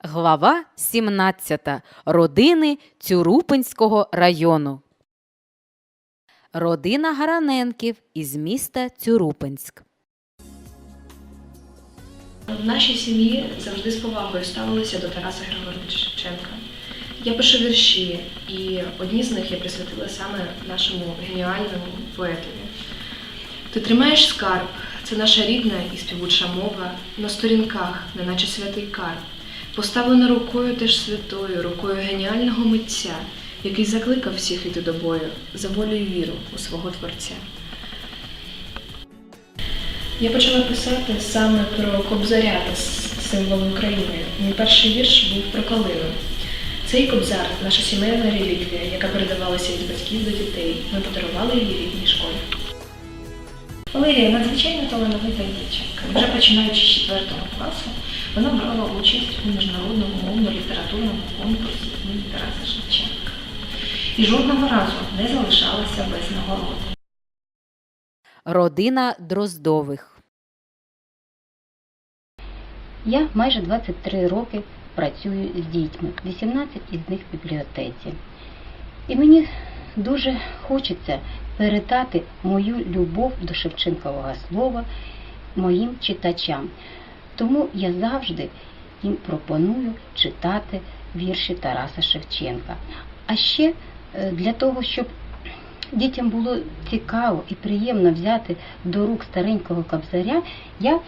Глава 17. Родини Цюрупинського району. Родина Гараненків із міста Цюрупинськ. В нашій сім'ї завжди з повагою ставилися до Тараса Григоровича Шевченка. Я пишу вірші, і одні з них я присвятила саме нашому геніальному поетові. Ти тримаєш скарб, це наша рідна і співуча мова, на сторінках, неначе святий карп, поставлена рукою теж святою, рукою геніального митця, який закликав всіх іти до бою за волю і віру у свого творця. Я почала писати саме про Кобзаря та с- символ України. Мій перший вірш був про Калину. Цей кобзар наша сімейна реліквія, яка передавалася від батьків до дітей. Ми подарували її рідній школі. Валерія надзвичайно талановита дівчинка. Вже починаючи з 4 класу, вона брала участь у міжнародному мовно-літературному конкурсі імені Тараса Шевченка. І жодного разу не залишалася без нагороди. Родина Дроздових. Я майже 23 роки працюю з дітьми, 18 із них в бібліотеці. І мені дуже хочеться передати мою любов до Шевченкового слова моїм читачам. Тому я завжди їм пропоную читати вірші Тараса Шевченка. А ще е, для того, щоб дітям було цікаво і приємно взяти до рук старенького кобзаря, я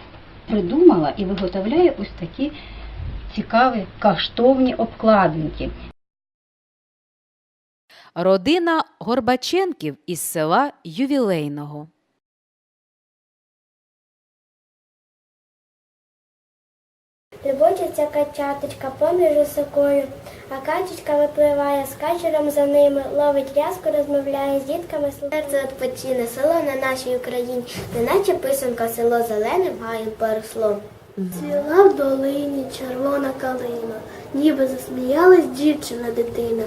придумала і виготовляю ось такі цікаві каштовні обкладинки. Родина Горбаченків із села Ювілейного. Любочиться качаточка поміж високою, а качечка випливає з качером за ними, ловить рязку, розмовляє з дітками. Серце відпочине, село на нашій Україні, неначе писанка село зеленим гаєм поросло. Цвіла в долині червона калина, ніби засміялась дівчина дитина.